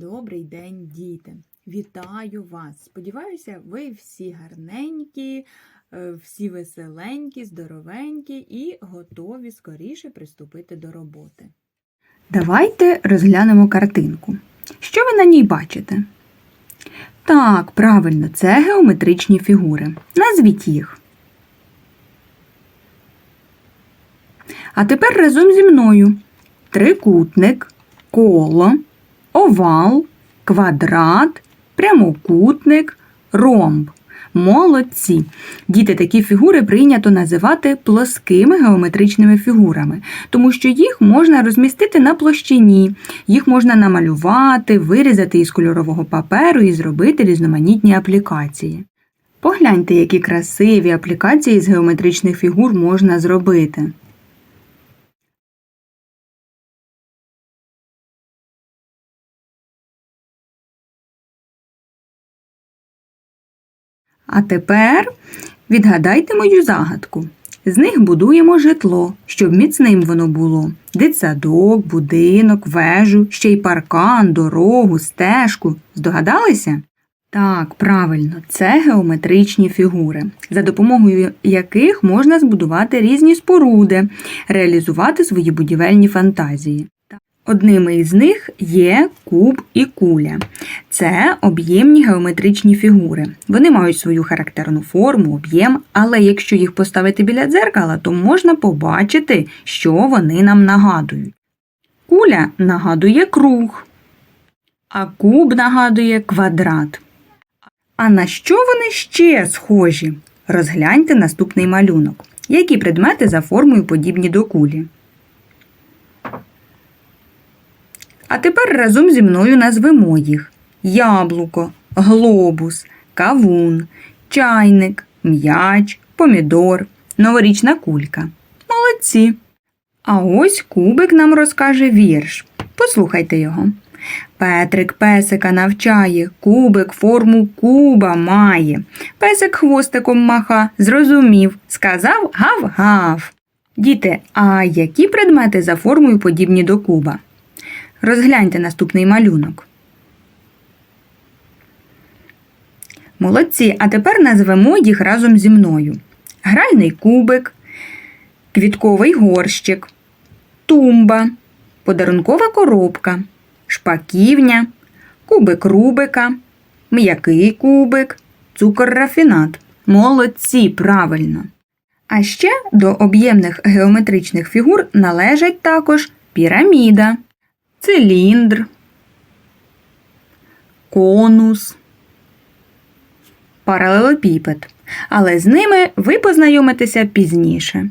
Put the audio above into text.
Добрий день, діти! Вітаю вас! Сподіваюся, ви всі гарненькі, е, всі веселенькі, здоровенькі і готові скоріше приступити до роботи. Давайте розглянемо картинку. Що ви на ній бачите? Так, правильно, це геометричні фігури. Назвіть їх. А тепер разом зі мною трикутник, коло, овал, квадрат, прямокутник, ромб. Молодці! Діти, такі фігури прийнято називати плоскими геометричними фігурами, тому що їх можна розмістити на площині, їх можна намалювати, вирізати із кольорового паперу і зробити різноманітні аплікації. Погляньте, які красиві аплікації з геометричних фігур можна зробити. А тепер відгадайте мою загадку. З них будуємо житло, щоб міцним воно було. Дитсадок, будинок, вежу, ще й паркан, дорогу, стежку. Здогадалися? Так, правильно, це геометричні фігури, за допомогою яких можна збудувати різні споруди, реалізувати свої будівельні фантазії. Одними із них є куб і куля. Це об'ємні геометричні фігури. Вони мають свою характерну форму, об'єм, але якщо їх поставити біля дзеркала, то можна побачити, що вони нам нагадують. Куля нагадує круг, а куб нагадує квадрат. А на що вони ще схожі? Розгляньте наступний малюнок. Які предмети за формою подібні до кулі? А тепер разом зі мною назвемо їх яблуко, глобус, кавун, чайник, м'яч, помідор, новорічна кулька. Молодці. А ось кубик нам розкаже вірш. Послухайте його. Петрик песика навчає, кубик форму куба має. Песик хвостиком маха, зрозумів, сказав гав-гав. Діти, а які предмети за формою подібні до куба? Розгляньте наступний малюнок. Молодці, а тепер назвемо їх разом зі мною. Гральний кубик, квітковий горщик, тумба, подарункова коробка, шпаківня, кубик рубика, м'який кубик, цукор рафінат. Молодці, правильно. А ще до об'ємних геометричних фігур належать також піраміда циліндр, конус, паралелепіпед. Але з ними ви познайомитеся пізніше.